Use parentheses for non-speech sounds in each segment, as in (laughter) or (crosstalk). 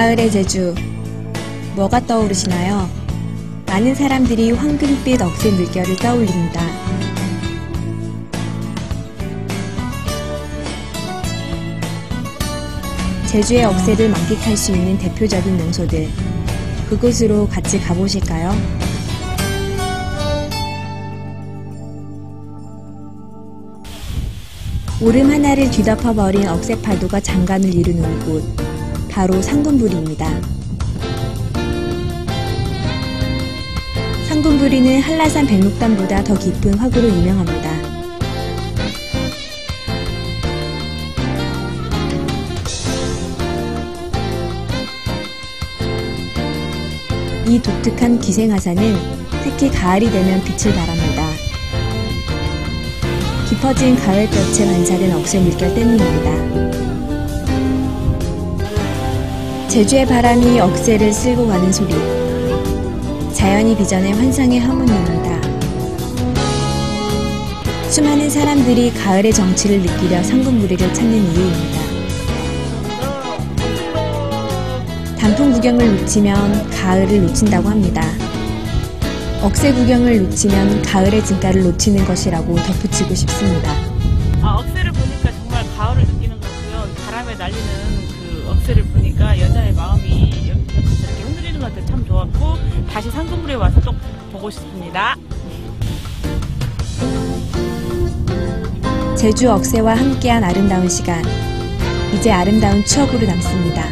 가을의 제주. 뭐가 떠오르시나요? 많은 사람들이 황금빛 억새 물결을 떠올립니다. 제주의 억새를 만끽할 수 있는 대표적인 명소들. 그곳으로 같이 가보실까요? 오름 하나를 뒤덮어버린 억새 파도가 장관을 이루는 곳. 바로 상군부리입니다. 상군부리는 한라산 백록담보다 더 깊은 화구로 유명합니다. 이 독특한 기생화산은 특히 가을이 되면 빛을 발합니다. 깊어진 가을볕에 반사된 억새 물결 때문입니다. 제주의 바람이 억새를 쓸고 가는 소리. 자연이 빚어낸 환상의 하모니입니다. 수많은 사람들이 가을의 정취를 느끼려 상군부리를 찾는 이유입니다. 단풍 구경을 놓치면 가을을 놓친다고 합니다. 억새 구경을 놓치면 가을의 진가를 놓치는 것이라고 덧붙이고 싶습니다. 아, 보니까 여자의 마음이 이렇게 이렇게 흔들리는 것 같아서 참 좋았고 다시 상금물에 와서 또 보고 싶습니다. 제주 억새와 함께한 아름다운 시간. 이제 아름다운 추억으로 남습니다.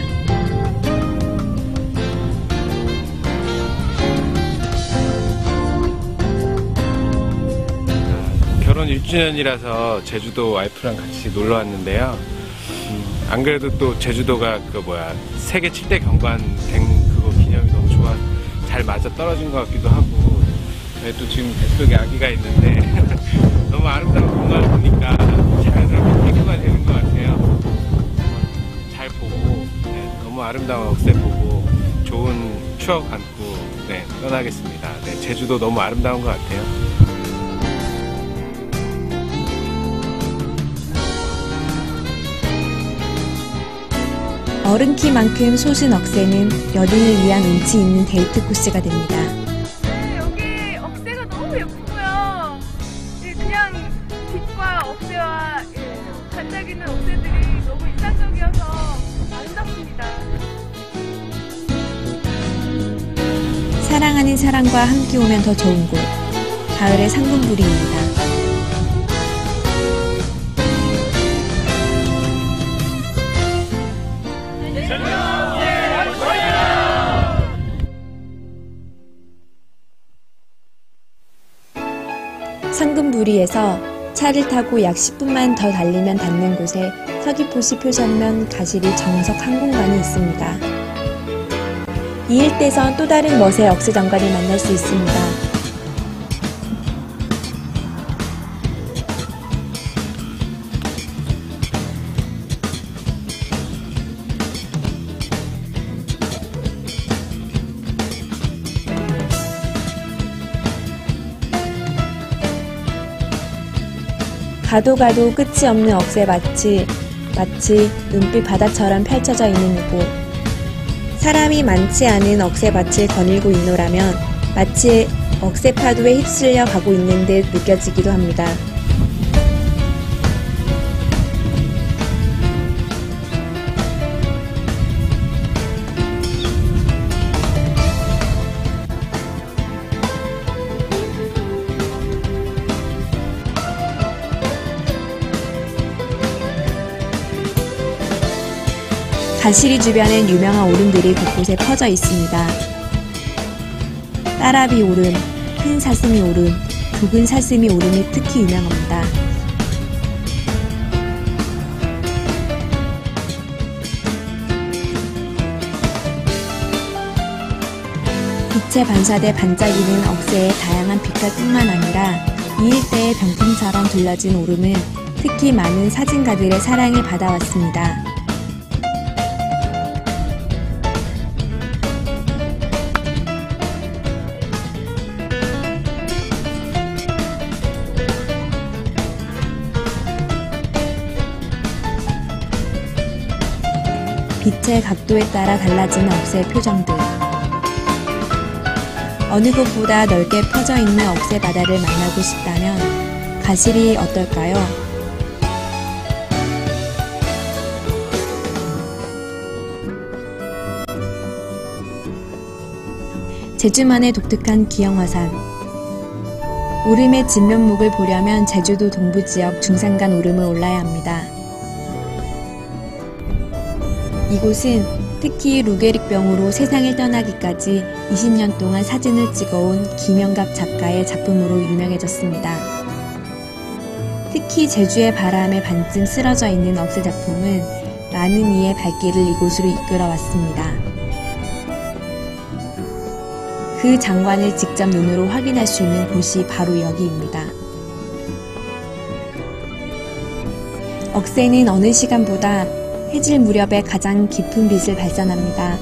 결혼 1주년이라서 제주도 와이프랑 같이 놀러 왔는데요. 음, 안 그래도 또 제주도가 그 뭐야 세계 7대 경관 된 그거 기념이 너무 좋아 잘 맞아 떨어진 것 같기도 하고 네, 또 지금 뱃속에 아기가 있는데 (laughs) 너무 아름다운 공간을 보니까 자연스럽게 피부가 되는 것 같아요. 잘 보고 네, 너무 아름다운 억새 보고 좋은 추억 안고 네, 떠나겠습니다. 네, 제주도 너무 아름다운 것 같아요. 어른 키만큼 솟은 억새는 연인을 위한 운치 있는 데이트 코스가 됩니다. 네, 여기 억새가 너무 예쁘고요. 예, 그냥 빛과 억새와 예, 반짝이는 억새들이 너무 인상적이어서 아름답습니다. 사랑하는 사람과 함께 오면 더 좋은 곳. 가을의 상군부리입니다. 부리에서 차를 타고 약 10분만 더 달리면 닿는 곳에 서귀포시 표선면 가시리 정석 항공관이 있습니다. 이 일대선 또 다른 멋의 억새 정관을 만날 수 있습니다. 가도 가도 끝이 없는 억새 마치 마치 은빛 바다처럼 펼쳐져 있는 이곳. 사람이 많지 않은 억새밭을 거닐고 있노라면 마치 억새 파도에 휩쓸려 가고 있는 듯 느껴지기도 합니다. 가시리 주변엔 유명한 오름들이 곳곳에 퍼져 있습니다. 따라비 오름, 큰 사슴이 오름, 붉은 사슴이 오름이 특히 유명합니다. 빛에 반사돼 반짝이는 억새의 다양한 빛깔 뿐만 아니라 이 일대의 병풍처럼 둘러진 오름은 특히 많은 사진가들의 사랑을 받아왔습니다. 빛의 각도에 따라 달라지는 억새의 표정들. 어느 곳보다 넓게 퍼져 있는 억새 바다를 만나고 싶다면 가실이 어떨까요? 제주만의 독특한 기영화산. 오름의 진면목을 보려면 제주도 동부 지역 중산간 오름을 올라야 합니다. 이곳은 특히 루게릭병으로 세상을 떠나기까지 20년 동안 사진을 찍어온 김영갑 작가의 작품으로 유명해졌습니다. 특히 제주의 바람에 반쯤 쓰러져 있는 억새 작품은 많은 이의 발길을 이곳으로 이끌어왔습니다. 그 장관을 직접 눈으로 확인할 수 있는 곳이 바로 여기입니다. 억새는 어느 시간보다 해질 무렵에 가장 깊은 빛을 발산합니다.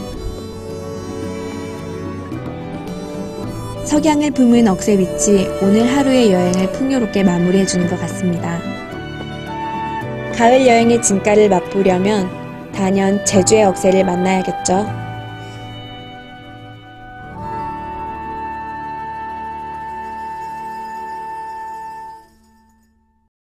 석양을 품은 억새빛이 오늘 하루의 여행을 풍요롭게 마무리해주는 것 같습니다. 가을 여행의 진가를 맛보려면 단연 제주의 억새를 만나야겠죠.